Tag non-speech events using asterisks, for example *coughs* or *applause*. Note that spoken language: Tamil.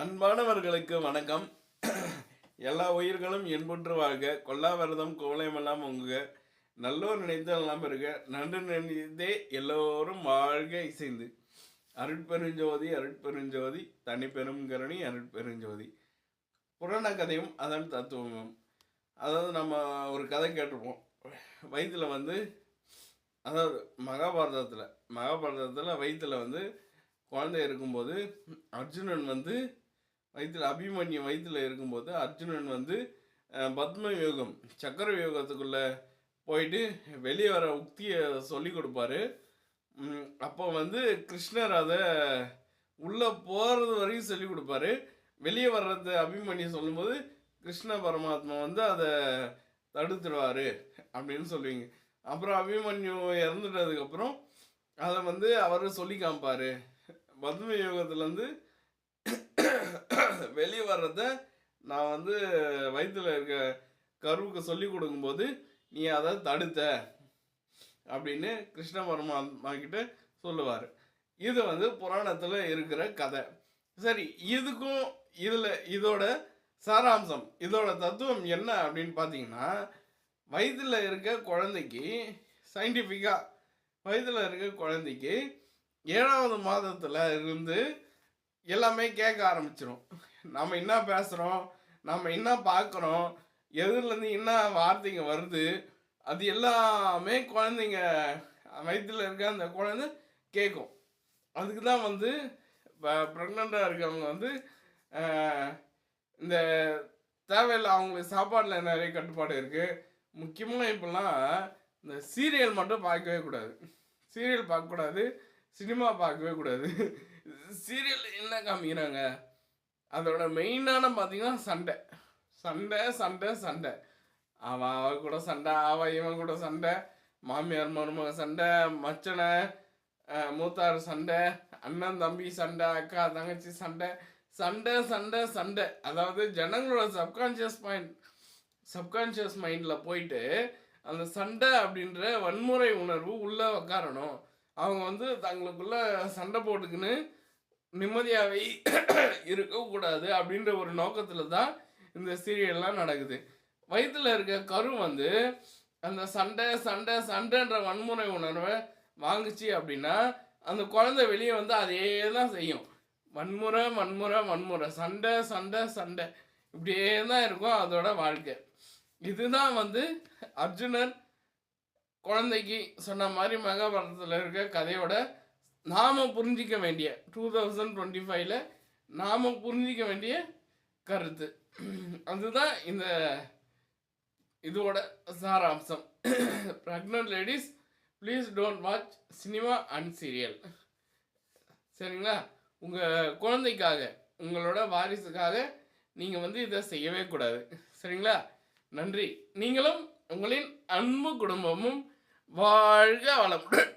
அன்பானவர்களுக்கு வணக்கம். எல்லா உயிர்களும் என்புற்று வாழ்க. கொல்லாவிரதம் கோலைமெல்லாம் உங்க நல்லோர் நினைத்து எல்லாம் இருக்க நன்று நினைத்தே எல்லோரும் வாழ்க இசைந்து. அருட்பெருஞ்சோதி அருட்பெருஞ்சோதி தனிப்பெரும் கருணி அருட்பெருஞ்சோதி. புராண கதையும் அதன் தத்துவமும். அதாவது நம்ம ஒரு கதை கேட்டிருப்போம். வயிற்றில் வந்து அதாவது மகாபாரதத்தில் மகாபாரதத்தில் வயிற்றில் வந்து குழந்தை இருக்கும்போது அர்ஜுனன் வந்து வயிற்றில் அபிமன்யு வயிற்றில் இருக்கும்போது அர்ஜுனன் வந்து பத்ம யோகம் சக்கர யோகத்துக்குள்ளே போயிட்டு வெளியே வர உக்தியை சொல்லி கொடுப்பாரு. அப்போ வந்து கிருஷ்ணர் அதை உள்ளே போகிறது வரைக்கும் சொல்லி கொடுப்பாரு. வெளியே வர்றது அபிமன்யு சொல்லும்போது கிருஷ்ண பரமாத்மா வந்து அதை தடுத்துடுவார் அப்படின்னு சொல்லுவீங்க. அப்புறம் அபிமன்யு இறந்துட்டதுக்கப்புறம் அதை வந்து அவர் சொல்லி காமிப்பார். பத்ம யோகத்துலேருந்து வெளியே வர்றத நான் வந்து வயிற்றில் இருக்க கருவுக்கு சொல்லி கொடுக்கும்போது நீ அதை தடுத்த அப்படின்னு கிருஷ்ண பரமாத்மா கிட்ட சொல்லுவார். இது வந்து புராணத்தில் இருக்கிற கதை. சரி இதுக்கும் இதில் இதோட சாராம்சம் இதோட தத்துவம் என்ன அப்படின்னு பார்த்தீங்கன்னா வயதில் இருக்க குழந்தைக்கு சயின்டிஃபிக்காக வயதில் இருக்க குழந்தைக்கு ஏழாவது மாதத்தில் இருந்து எல்லாமே கேட்க ஆரம்பிச்சிடும் நம்ம என்ன பேசுகிறோம் நம்ம என்ன பார்க்குறோம் எதுலேருந்து என்ன வார்த்தைங்க வருது? அது எல்லாமே குழந்தைங்க வயிற்றில் இருக்க அந்த குழந்தை கேட்கும் அதுக்கு தான் வந்து இப்போ ப்ரெக்னெண்ட்டாக இருக்கவங்க வந்து இந்த தேவையில்லை அவங்களுக்கு சாப்பாட்டில் நிறைய கட்டுப்பாடு இருக்குது முக்கியமாக இப்போல்லாம் இந்த சீரியல் மட்டும் பார்க்கவே கூடாது. சீரியல் பார்க்கக்கூடாது சினிமா பார்க்கவே கூடாது. சீரியல் என்ன காமிக்கிறாங்க? அதோட மெயினான பார்த்தீங்கன்னா சண்டை. சண்டை சண்டை சண்டை. அவன் அவ கூட சண்டை அவன் இவன் கூட சண்டை. மாமியார் மருமக சண்டை மச்சனை மூத்தார் சண்டை அண்ணன் தம்பி சண்டை அக்கா தங்கச்சி சண்டை. சண்டை சண்டை சண்டை. அதாவது ஜனங்களோட சப்கான்ஷியஸ் மைண்ட் சப்கான்ஷியஸ் மைண்டில் போயிட்டு அந்த சண்டை அப்படின்ற வன்முறை உணர்வு உள்ளே உக்காரணும். அவங்க வந்து தங்களுக்குள்ள சண்டை போட்டுக்கின்னு நிம்மதியாகவே *coughs* இருக்கக்கூடாது அப்படின்ற ஒரு நோக்கத்தில் தான் இந்த சீரியல்லாம் நடக்குது. வயிற்றில் இருக்க கரு வந்து அந்த சண்டை சண்டை சண்டைன்ற வன்முறை உணர்வை வாங்குச்சு அப்படின்னா அந்த குழந்தை வெளியே வந்து அதே தான் செய்யும். வன்முறை வன்முறை வன்முறை. சண்டை சண்டை சண்டை. இப்படியே தான் இருக்கும் அதோட வாழ்க்கை. இதுதான் வந்து அர்ஜுனன் குழந்தைக்கு சொன்ன மாதிரி மகாபாரதத்தில் இருக்க கதையோட நாம் புரிஞ்சிக்க வேண்டிய டூ தௌசண்ட் டுவெண்ட்டி ஃபைவ்ல நாம் புரிஞ்சிக்க வேண்டிய கருத்து. அதுதான் இந்த இதோட சாராம்சம். Pregnant ladies please don't watch cinema and serial சரிங்களா? உங்கள் குழந்தைக்காக உங்களோட வாரிசுக்காக நீங்கள் வந்து இதை செய்யவே கூடாது. சரிங்களா? நன்றி. நீங்களும் உங்களின் அன்பு குடும்பமும் வாழ்க வளமுடன்.